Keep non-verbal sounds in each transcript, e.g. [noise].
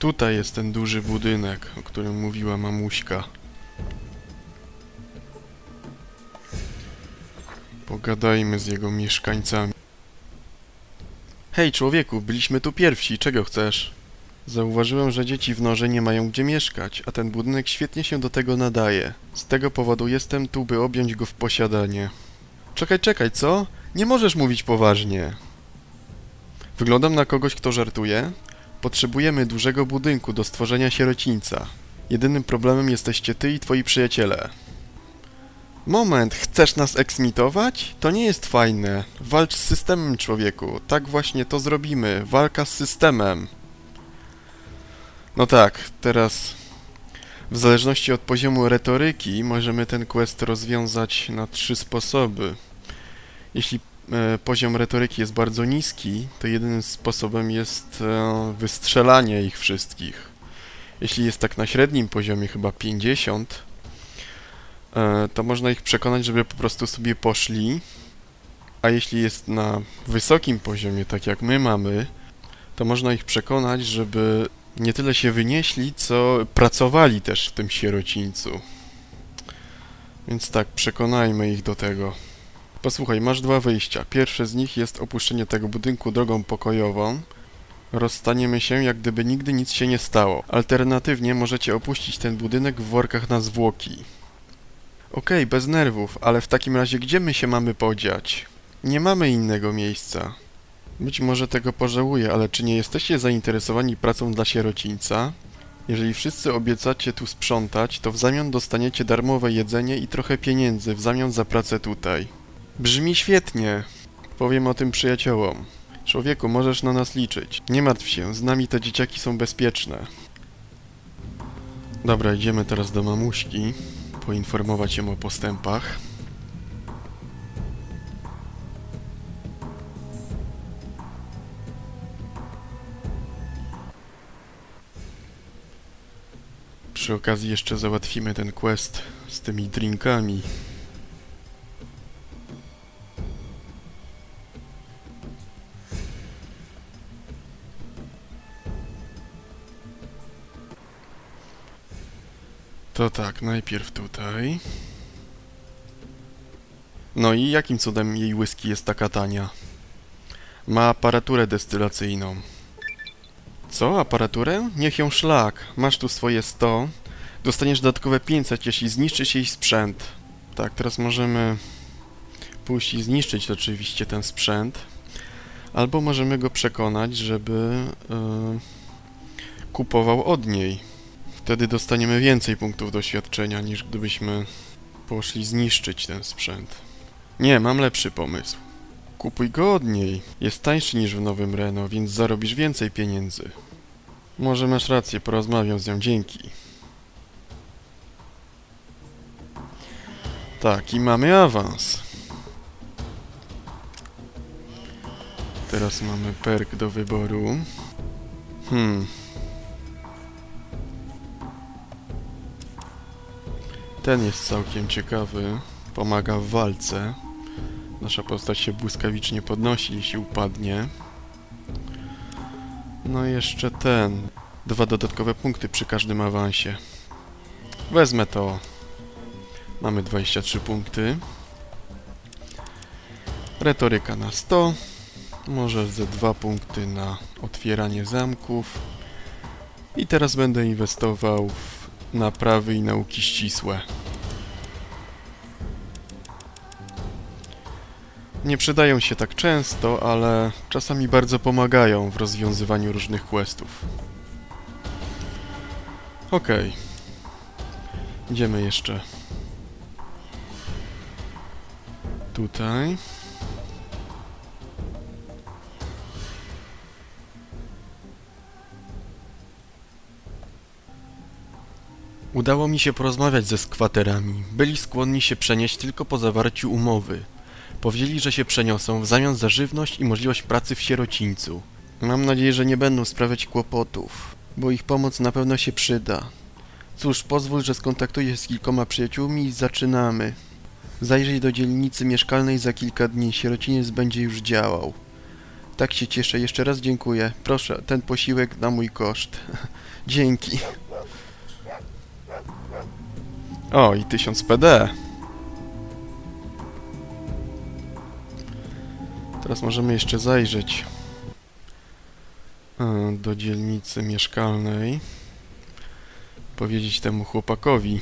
Tutaj jest ten duży budynek, o którym mówiła mamuśka. Pogadajmy z jego mieszkańcami. Hej człowieku, byliśmy tu pierwsi, czego chcesz? Zauważyłem, że dzieci w norze nie mają gdzie mieszkać, a ten budynek świetnie się do tego nadaje. Z tego powodu jestem tu, by objąć go w posiadanie. Czekaj, czekaj, co? Nie możesz mówić poważnie. Wyglądam na kogoś, kto żartuje? Potrzebujemy dużego budynku do stworzenia sierocińca. Jedynym problemem jesteście ty i twoi przyjaciele. Moment, chcesz nas eksmitować? To nie jest fajne. Walcz z systemem, człowieku. Tak właśnie to zrobimy. Walka z systemem. No tak, teraz w zależności od poziomu retoryki możemy ten quest rozwiązać na trzy sposoby. Jeśli poziom retoryki jest bardzo niski, to jedynym sposobem jest e, wystrzelanie ich wszystkich. Jeśli jest tak na średnim poziomie, chyba 50, e, to można ich przekonać, żeby po prostu sobie poszli. A jeśli jest na wysokim poziomie, tak jak my mamy, to można ich przekonać, żeby nie tyle się wynieśli, co pracowali też w tym sierocińcu. Więc tak, przekonajmy ich do tego. Posłuchaj, masz dwa wyjścia. Pierwsze z nich jest opuszczenie tego budynku drogą pokojową. Rozstaniemy się, jak gdyby nigdy nic się nie stało. Alternatywnie możecie opuścić ten budynek w workach na zwłoki. Okej, bez nerwów, ale w takim razie gdzie my się mamy podziać? Nie mamy innego miejsca. Być może tego pożałuję, ale czy nie jesteście zainteresowani pracą dla sierocińca? Jeżeli wszyscy obiecacie tu sprzątać, to w zamian dostaniecie darmowe jedzenie i trochę pieniędzy w zamian za pracę tutaj. Brzmi świetnie. Powiem o tym przyjaciołom. Człowieku, możesz na nas liczyć. Nie martw się, z nami te dzieciaki są bezpieczne. Dobra, idziemy teraz do mamuśki. Poinformować ją o postępach. Przy okazji jeszcze załatwimy ten quest z tymi drinkami. To tak, najpierw tutaj. No i jakim cudem jej whisky jest taka tania? Ma aparaturę destylacyjną. Co? Aparaturę? Niech ją szlak. Masz tu swoje 100. Dostaniesz dodatkowe 500, jeśli zniszczysz jej sprzęt. Tak, teraz możemy pójść i zniszczyć oczywiście ten sprzęt. Albo możemy go przekonać, żeby yy, kupował od niej. Wtedy dostaniemy więcej punktów doświadczenia, niż gdybyśmy poszli zniszczyć ten sprzęt. Nie, mam lepszy pomysł. Kupuj go od niej. Jest tańszy niż w nowym Renault, więc zarobisz więcej pieniędzy. Może masz rację, porozmawiam z nią, dzięki. Tak, i mamy awans. Teraz mamy perk do wyboru. Hmm. Ten jest całkiem ciekawy. Pomaga w walce. Nasza postać się błyskawicznie podnosi, jeśli upadnie. No i jeszcze ten. Dwa dodatkowe punkty przy każdym awansie. Wezmę to. Mamy 23 punkty. Retoryka na 100. Może ze dwa punkty na otwieranie zamków. I teraz będę inwestował w naprawy i nauki ścisłe. Nie przydają się tak często, ale czasami bardzo pomagają w rozwiązywaniu różnych questów. Okej. Idziemy jeszcze. Tutaj. Udało mi się porozmawiać ze skwaterami. Byli skłonni się przenieść tylko po zawarciu umowy. Powiedzieli, że się przeniosą w zamian za żywność i możliwość pracy w sierocińcu. Mam nadzieję, że nie będą sprawiać kłopotów, bo ich pomoc na pewno się przyda. Cóż, pozwól, że skontaktuję się z kilkoma przyjaciółmi i zaczynamy. Zajrzyj do dzielnicy mieszkalnej za kilka dni, sierociniec będzie już działał. Tak się cieszę. Jeszcze raz dziękuję. Proszę, ten posiłek na mój koszt. [laughs] Dzięki. O, i 1000 PD. Teraz możemy jeszcze zajrzeć e, do dzielnicy mieszkalnej. Powiedzieć temu chłopakowi.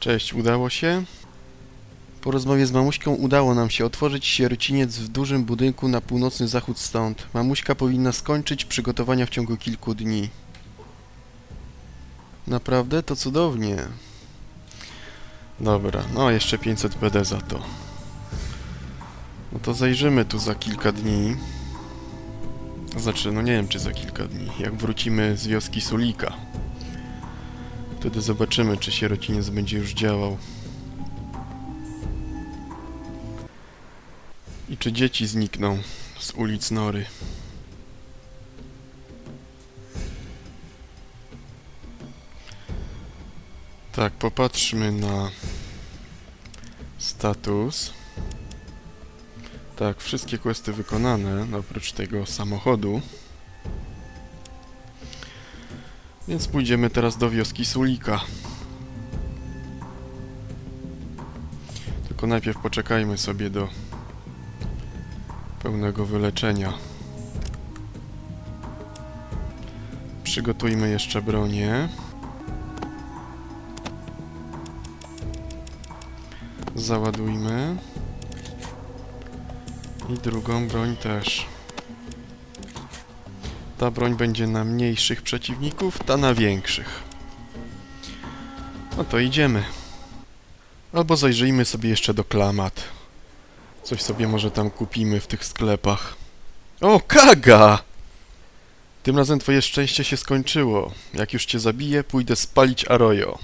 Cześć, udało się? Po rozmowie z mamuśką udało nam się otworzyć sierociniec w dużym budynku na północny zachód stąd. Mamuśka powinna skończyć przygotowania w ciągu kilku dni. Naprawdę? To cudownie. Dobra, no jeszcze 500 PD za to. No to zajrzymy tu za kilka dni. Znaczy, no nie wiem czy za kilka dni. Jak wrócimy z wioski Sulika. Wtedy zobaczymy, czy sierociniec będzie już działał. Czy dzieci znikną z ulic Nory. Tak, popatrzmy na status. Tak, wszystkie questy wykonane, oprócz tego samochodu. Więc pójdziemy teraz do wioski Sulika. Tylko najpierw poczekajmy sobie do pełnego wyleczenia. Przygotujmy jeszcze bronię. Załadujmy. I drugą broń też. Ta broń będzie na mniejszych przeciwników, ta na większych. No to idziemy. Albo zajrzyjmy sobie jeszcze do klamat. Coś sobie może tam kupimy w tych sklepach. O, Kaga! Tym razem twoje szczęście się skończyło. Jak już cię zabiję, pójdę spalić Arroyo.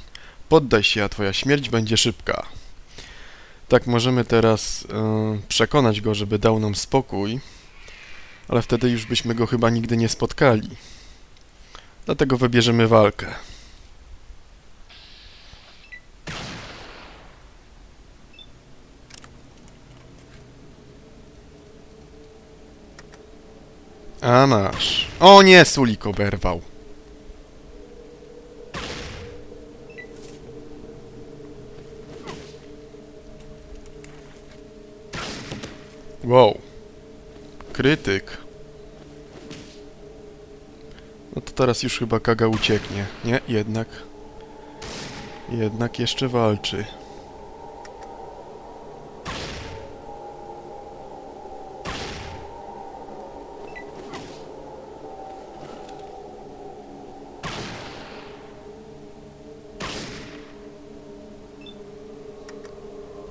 Poddaj się, a twoja śmierć będzie szybka. Tak, możemy teraz e, przekonać go, żeby dał nam spokój, ale wtedy już byśmy go chyba nigdy nie spotkali. Dlatego wybierzemy walkę. A masz. O nie, Sulik oberwał. Wow. Krytyk. No to teraz już chyba Kaga ucieknie. Nie, jednak. Jednak jeszcze walczy.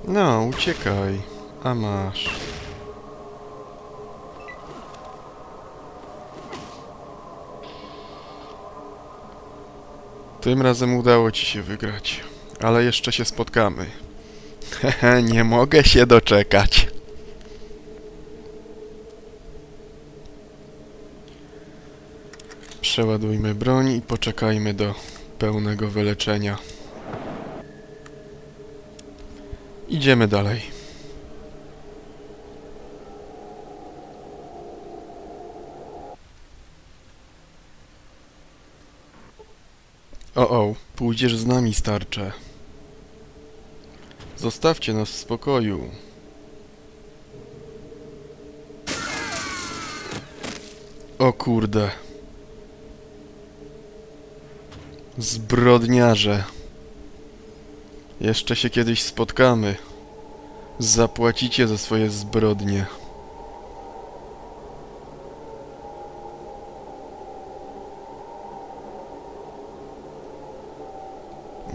No, uciekaj. A masz. Tym razem udało ci się wygrać, ale jeszcze się spotkamy. Hehe, [laughs] nie mogę się doczekać. Przeładujmy broń i poczekajmy do pełnego wyleczenia. Idziemy dalej. O, o, pójdziesz z nami, starcze. Zostawcie nas w spokoju. O kurde. Zbrodniarze. Jeszcze się kiedyś spotkamy. Zapłacicie za swoje zbrodnie.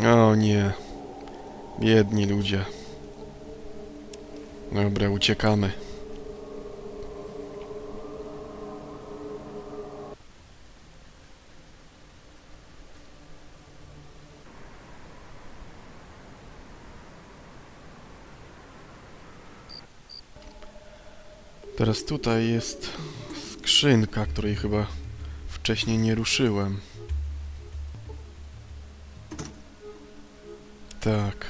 O nie. Biedni ludzie. Dobra, uciekamy. Teraz tutaj jest skrzynka, której chyba wcześniej nie ruszyłem. Tak.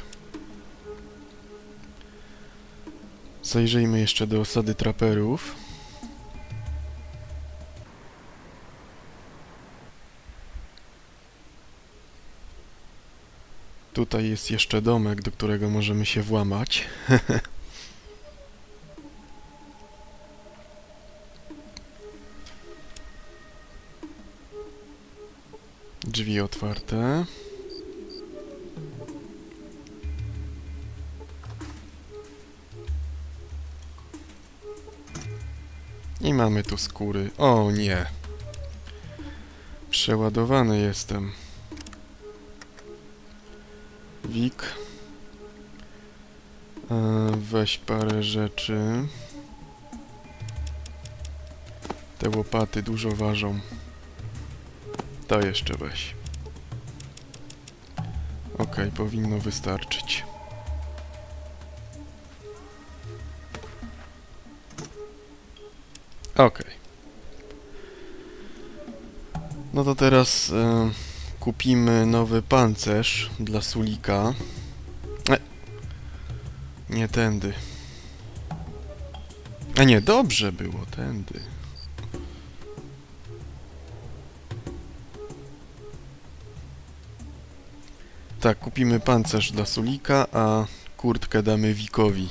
Zajrzyjmy jeszcze do osady traperów. Tutaj jest jeszcze domek, do którego możemy się włamać. [laughs] Drzwi otwarte. I mamy tu skóry. O nie. Przeładowany jestem. Wik. E, Weź parę rzeczy. Te łopaty dużo ważą. To jeszcze weź. Okej, powinno wystarczyć. Okej. No to teraz e, kupimy nowy pancerz dla Sulika. E, nie tędy. A nie, dobrze było tędy. Tak, kupimy pancerz dla Sulika, a kurtkę damy Wikowi.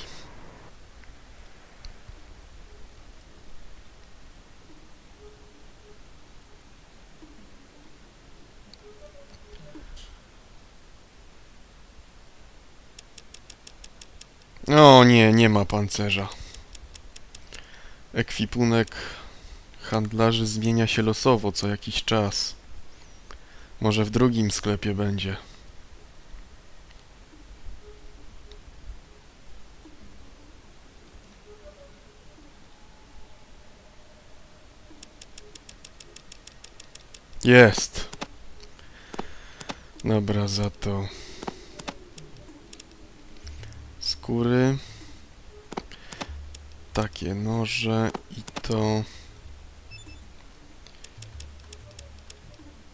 O nie, nie ma pancerza. Ekwipunek handlarzy zmienia się losowo co jakiś czas. Może w drugim sklepie będzie. Jest. Dobra, za to skóry. Takie noże i to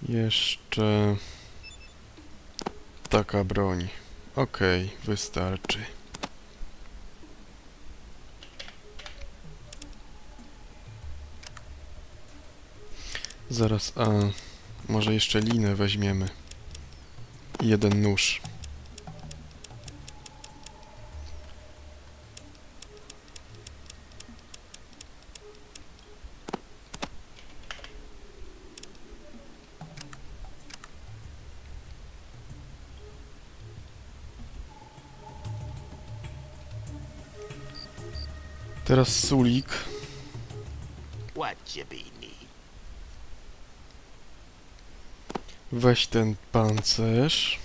jeszcze taka broń. Okej, wystarczy. Zaraz, a może jeszcze linę weźmiemy. Jeden nóż. Teraz sulik. What you be Weź ten pancerz.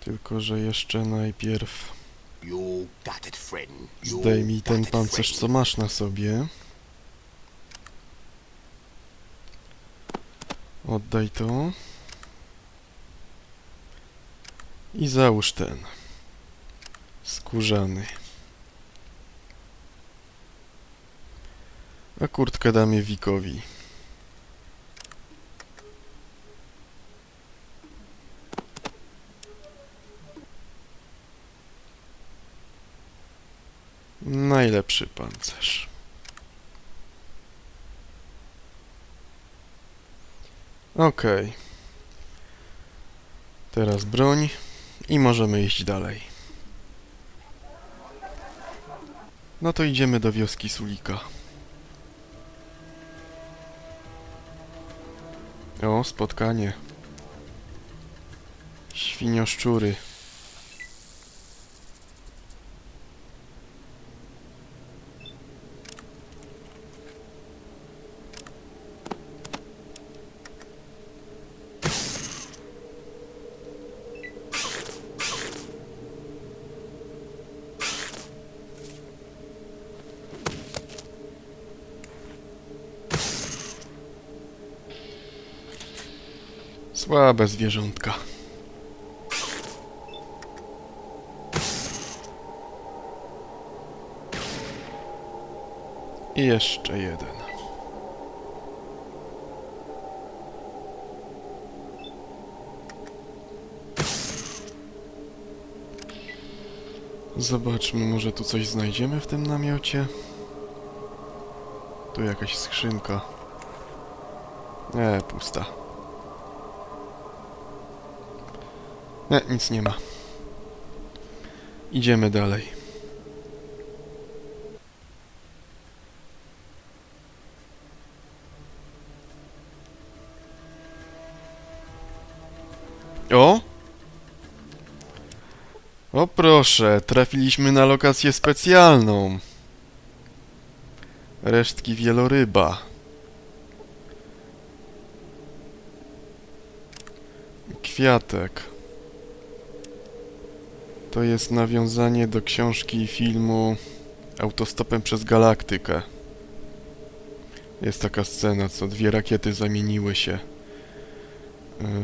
Tylko, że jeszcze najpierw zdejmij ten pancerz, co masz na sobie. Oddaj to. I załóż ten. Skórzany. A kurtkę damy Wikowi. Najlepszy pancerz. Okej. Teraz broń i możemy iść dalej. No to idziemy do wioski Sulika. O, spotkanie. Świnioszczury. Słabe zwierzątka. I jeszcze jeden. Zobaczmy, może tu coś znajdziemy w tym namiocie. Tu jakaś skrzynka. Nie, pusta. Nie, nic nie ma. Idziemy dalej. O! O proszę, trafiliśmy na lokację specjalną. Resztki wieloryba. Kwiatek. To jest nawiązanie do książki i filmu Autostopem przez Galaktykę. Jest taka scena, co dwie rakiety zamieniły się y,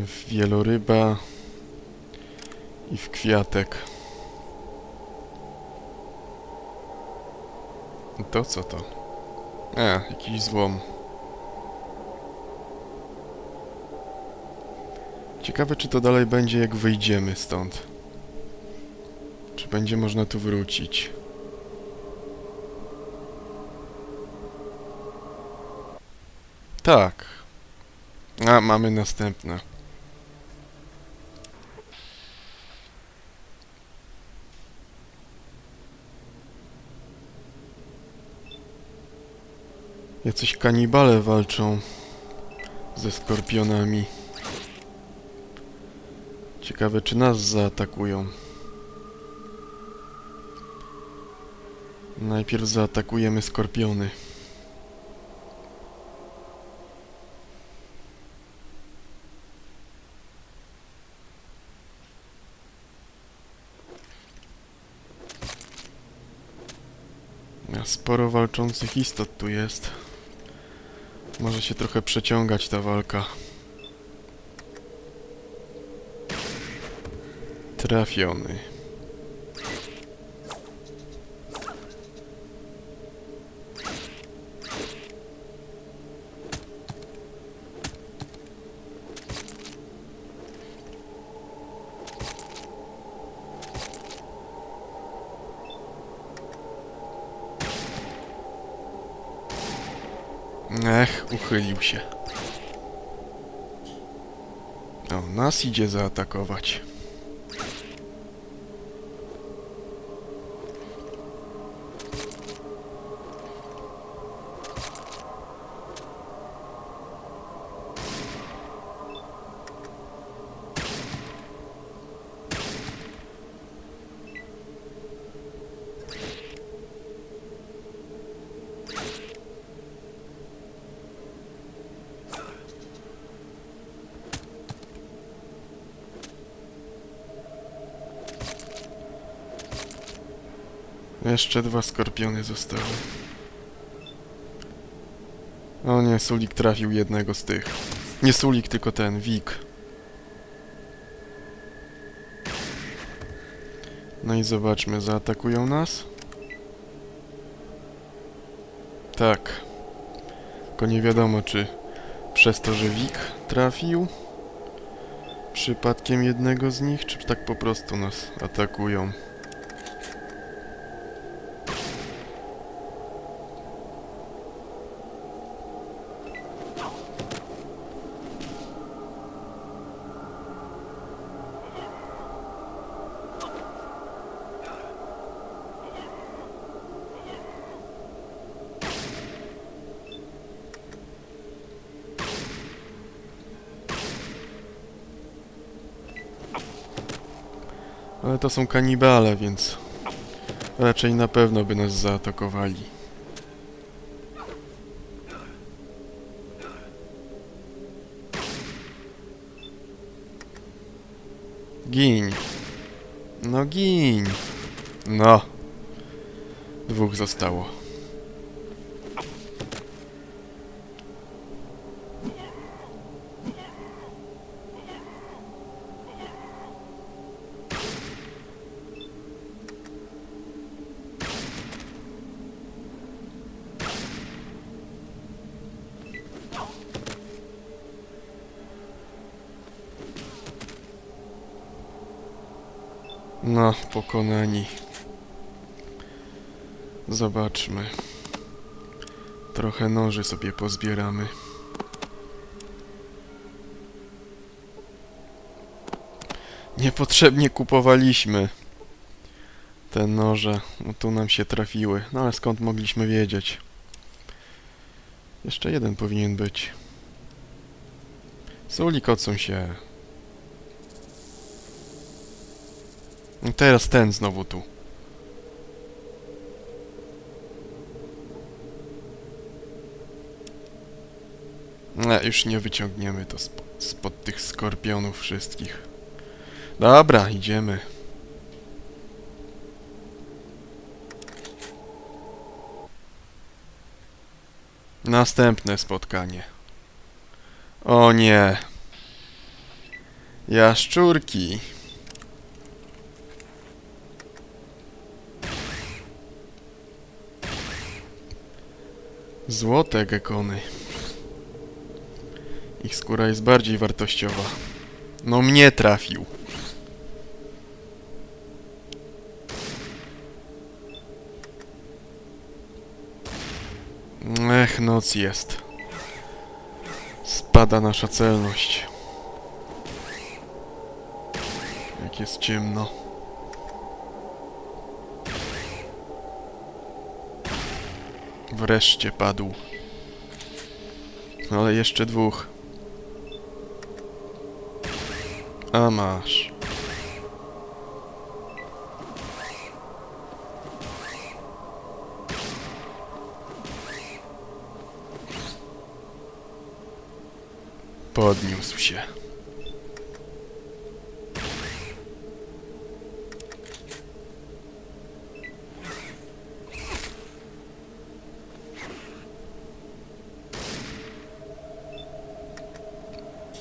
w wieloryba i w kwiatek. To co to? A, jakiś złom. Ciekawe, czy to dalej będzie, jak wyjdziemy stąd. Będzie można tu wrócić? Tak. A, mamy następne. Jacyś kanibale walczą ze skorpionami. Ciekawe, czy nas zaatakują. Najpierw zaatakujemy skorpiony. Sporo walczących istot tu jest. Może się trochę przeciągać ta walka. Trafiony. Ech, uchylił się. O, nas idzie zaatakować. Jeszcze dwa skorpiony zostały. O nie, Sulik trafił jednego z tych. Nie Sulik, tylko ten, Wik. No i zobaczmy, zaatakują nas? Tak. Tylko nie wiadomo, czy przez to, że Wik trafił przypadkiem jednego z nich, czy tak po prostu nas atakują. Ale to są kanibale, więc raczej na pewno by nas zaatakowali. Giń. No giń. No. Dwóch zostało. No, pokonani. Zobaczmy. Trochę noży sobie pozbieramy. Niepotrzebnie kupowaliśmy te noże. No tu nam się trafiły. No ale skąd mogliśmy wiedzieć? Jeszcze jeden powinien być. Suli kocą się. No teraz ten znowu tu. Nie, już nie wyciągniemy to sp spod tych skorpionów wszystkich. Dobra, idziemy. Następne spotkanie. O nie. Jaszczurki. Złote gekony. Ich skóra jest bardziej wartościowa. No mnie trafił. Ech, noc jest. Spada nasza celność. Jak jest ciemno. Wreszcie padł. Ale jeszcze dwóch. A masz. Podniósł się.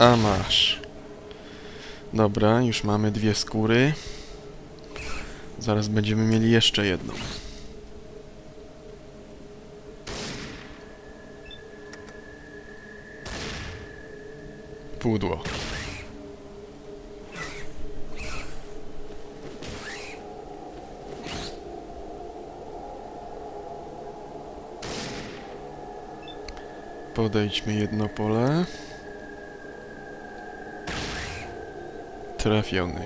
A masz. Dobra, już mamy dwie skóry. Zaraz będziemy mieli jeszcze jedną. Pudło. Podejdźmy jedno pole. Trafiony.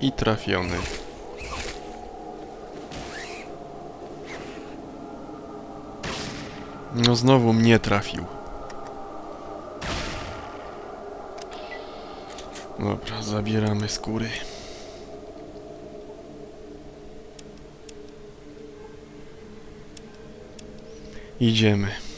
I trafiony. No znowu mnie trafił. Dobra, zabieramy skóry. Idziemy.